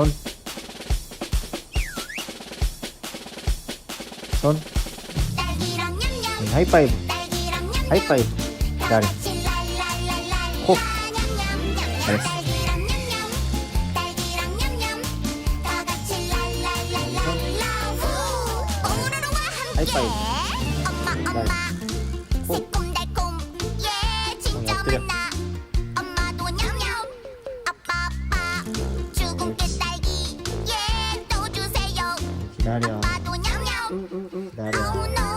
손. 손. 음, 하이파이브. 하이파이브. 잘해. 코. 잘했어. 하이파이브. ดาเดียวดาเดียว